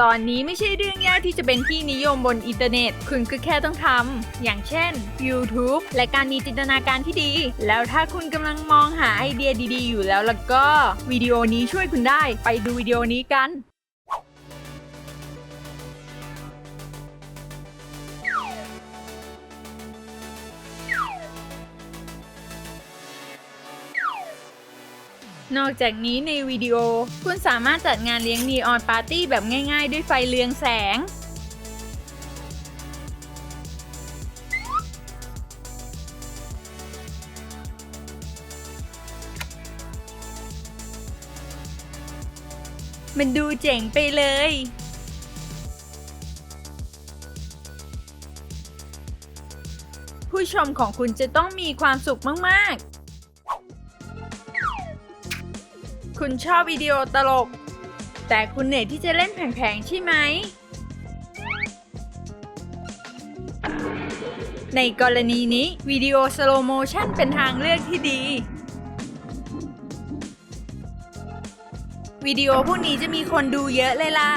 ตอนนี้ไม่ใช่เรื่องยากที่จะเป็นที่นิยมบนอินเทอร์เน็ต คุณก็แค่ต้องทำ อย่างเช่น YouTube และการมีจินตนาการที่ดี แล้วถ้าคุณกำลังมองหาไอเดียดีๆ อยู่แล้วแล้วก็วิดีโอนี้ช่วยคุณได้ ไปดูวิดีโอนี้กัน นอกจากนี้ในวิดีโอ คุณสามารถจัดงานเลี้ยงนีออนปาร์ตี้แบบง่ายๆ ด้วยไฟเรืองแสง มันดูเจ๋งไปเลยผู้ชมของคุณจะต้องมีความสุขมาก ๆ คุณชอบวิดีโอตลก แต่คุณเหนื่อยที่จะเล่นแผงๆใช่ไหม ในกรณีนี้วิดีโอสโลโมชันเป็นทางเลือกที่ดี วิดีโอพวกนี้จะมีคนดูเยอะเลยล่ะ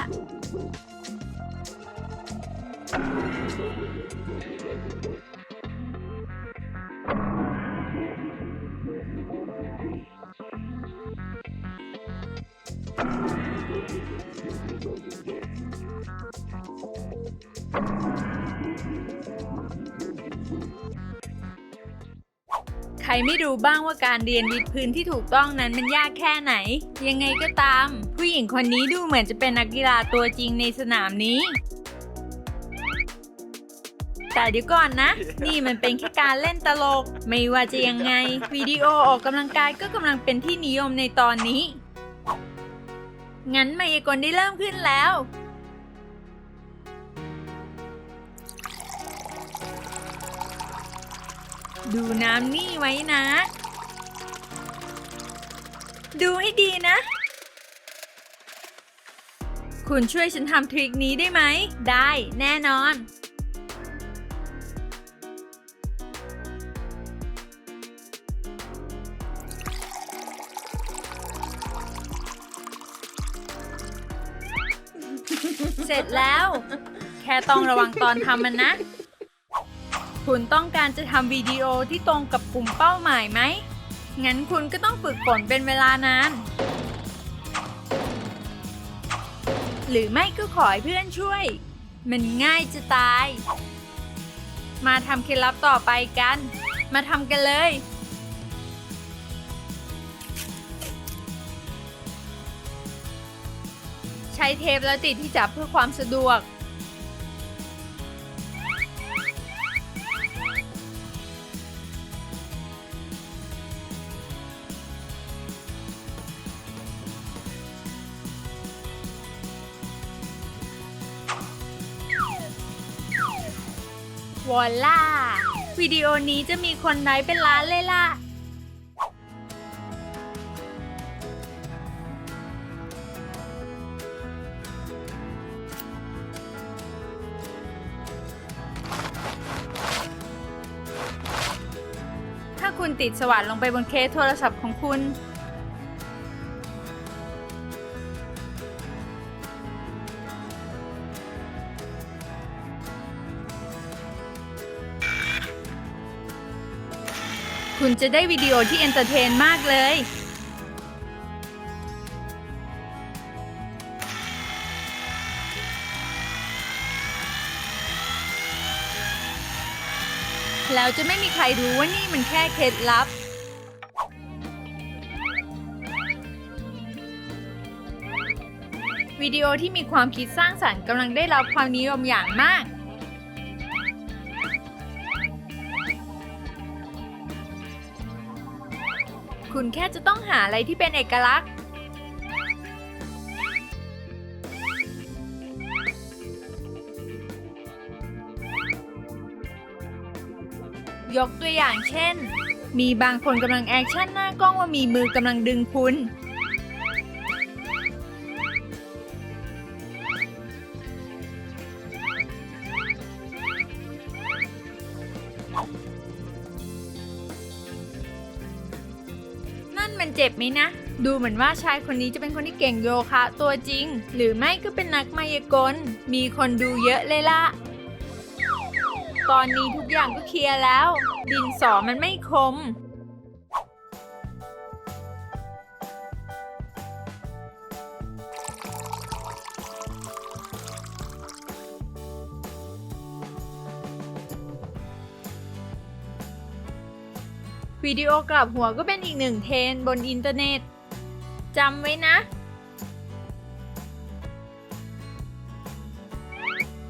ใครไม่รู้บ้างว่าการเรียนวิดพื้นที่ถูกต้องนั้นมันยากแค่ไหน ยังไงก็ตาม ผู้หญิงคนนี้ดูเหมือนจะเป็นนักกีฬาตัวจริงในสนามนี้ แต่เดี๋ยวก่อนนะ นี่มันเป็นแค่การเล่นตลก ไม่ว่าจะยังไง วิดีโอออกกำลังกายก็กำลังเป็นที่นิยมในตอนนี้ งั้นมายากลได้เริ่มขึ้นแล้ว ดูน้ำนี่ไว้นะ ดูให้ดีนะ คุณช่วยฉันทำทริคนี้ได้ไหม ได้แน่นอน เสร็จแล้ว แค่ต้องระวังตอนทำมันนะ คุณต้องการจะทำวิดีโอที่ตรงกับกลุ่มเป้าหมายไหม งั้นคุณก็ต้องฝึกฝนเป็นเวลานาน หรือไม่ก็ขอให้เพื่อนช่วย มันง่ายจะตาย มาทำเคล็ดลับต่อไปกัน มาทำกันเลย ใช้เทปแล้วติดที่จับเพื่อความสะดวก วอลล่าวิดีโอนี้จะมีคนไลค์เป็นล้านเลยล่ะ ถ้าคุณติดสว่านลงไปบนเคสโทรศัพท์ของคุณ คุณจะได้วิดีโอที่เอนเตอร์เทนมากเลย แล้วจะไม่มีใครรู้ว่านี่มันแค่เคล็ดลับ วิดีโอที่มีความคิดสร้างสรรค์กำลังได้รับความนิยมอย่างมาก คุณแค่จะต้องหาอะไรที่เป็นเอกลักษณ์ ยกตัวอย่างเช่น มีบางคนกำลังแอคชั่นหน้ากล้องว่ามีมือกำลังดึงคุณ มันเจ็บไหมนะ ดูเหมือนว่าชายคนนี้จะเป็นคนที่เก่งโยคะตัวจริง หรือไม่ก็เป็นนักมายากล มีคนดูเยอะเลยล่ะตอนนี้ทุกอย่างก็เคลียร์แล้ว ดินสอมันไม่คม วิดีโอกลับหัวก็เป็นอีกหนึ่งเทรนบนอินเทอร์เน็ตจำไว้นะ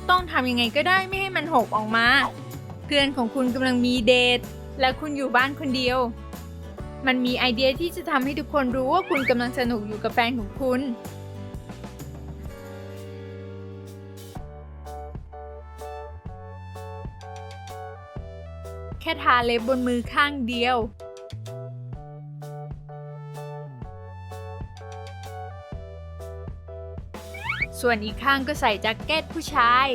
ต้องทำยังไงก็ได้ไม่ให้มันหกออกมา เพื่อนของคุณกำลังมีเดท และคุณอยู่บ้านคนเดียว มันมีไอเดียที่จะทำให้ทุกคนรู้ว่าคุณกำลังสนุกอยู่กับแฟนของคุณ ทาเล็บบนมือข้างเดียว ส่วนอีกข้างก็ใส่แจ็คเก็ตผู้ชาย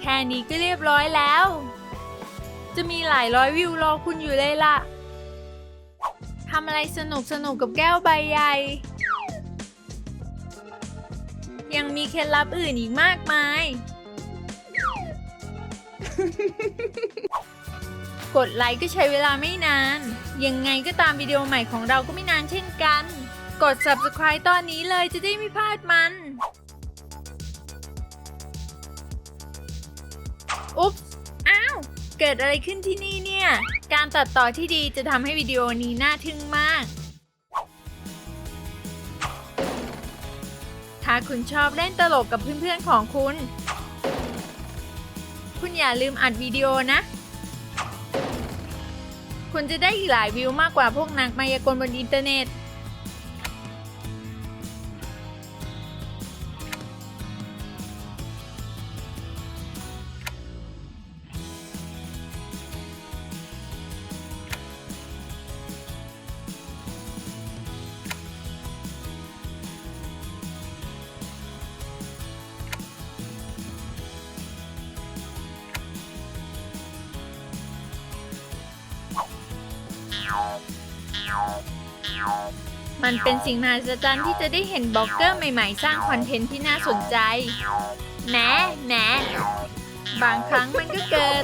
แค่นี้ก็เรียบร้อยแล้ว จะมีหลายร้อยวิวรอคุณอยู่เลยล่ะทำอะไรสนุกสนุกกับแก้วใบใหญ่ ยังมีเคล็ดลับอื่นอีกมากมาย กดไลค์ก็ใช้เวลาไม่นาน ยังไงก็ตามวิดีโอใหม่ของเราก็ไม่นานเช่นกัน กด subscribe ตอนนี้เลยจะได้ไม่พลาดมัน อุ๊บอ้าว เกิดอะไรขึ้นที่นี่เนี่ย การตัดต่อที่ดีจะทำให้วิดีโอนี้น่าทึ่งมากาคุณชอบเล่นตลกกับเพื่อนๆของคุณ คุณอย่าลืมอัดวิดีโอนะ คุณจะได้อีกหลายวิวมากกว่าพวกนักมายากลบนอินเทอร์เน็ต มันเป็นสิ่งมหัศจรรย์ที่จะได้เห็นบล็อกเกอร์ใหม่ๆ สร้างคอนเทนต์ที่น่าสนใจแหนแหนบางครั้งมันก็เกิด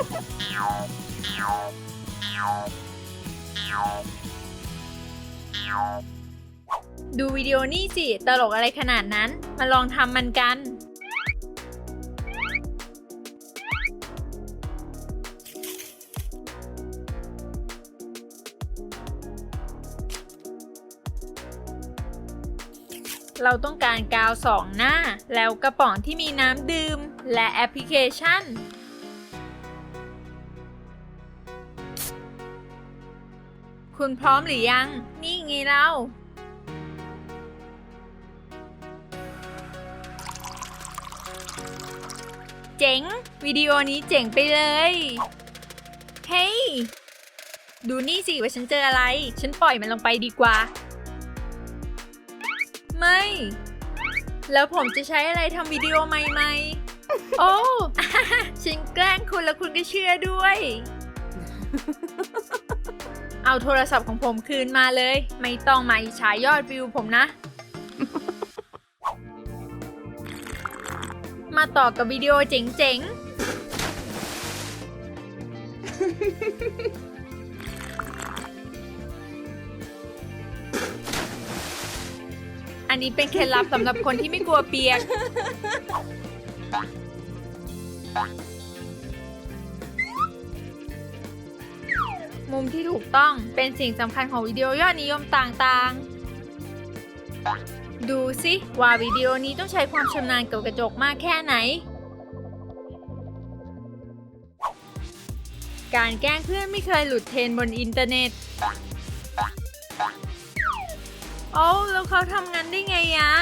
ดูวิดีโอนี่สิ ตลกอะไรขนาดนั้น มาลองทำมันกัน เราต้องการกาวสองหน้า แล้วกระป๋องที่มีน้ำดื่ม และแอปพลิเคชัน คุณพร้อมหรือยัง นี่ไงเราเจ๋ง วิดีโอนี้เจ๋งไปเลย เฮ้ย ดูนี่สิว่าฉันเจออะไร ฉันปล่อยมันลงไปดีกว่า ไม่ แล้วผมจะใช้อะไรทำวิดีโอใหม่ๆ โอ้ฉันแกล้งคุณแล้วคุณก็เชื่อด้วย เอาโทรศัพท์ของผมคืนมาเลย ไม่ต้องมาอิจฉายอดวิวผมนะ มาต่อกับวิดีโอเจ๋งๆ นนี้เป็นเคล็ดลับสำหรับคนที่ไม่กลัวเปียก มุมที่ถูกต้องเป็นสิ่งสำคัญของวิดีโอยอดนิยมต่างๆ ดูสิว่าวิดีโอนี้ต้องใช้ความชำนาญกับกระจกมากแค่ไหน การแกล้งเพื่อนไม่เคยหลุดเทรนบนอินเทอร์เน็ต อ้าแล้วเขาทำงานได้ไงอะ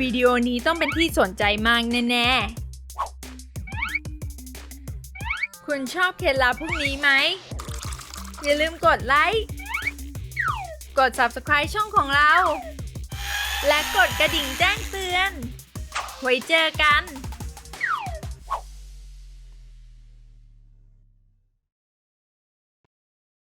วิดีโอนี้ต้องเป็นที่สนใจมากแน่ๆ คุณชอบเคล็ดลับพวกนี้ไหม อย่าลืมกดไลค์ กด Subscribe ช่องของเรา และกดกระดิ่งแจ้งเตือน ไว้เจอกัน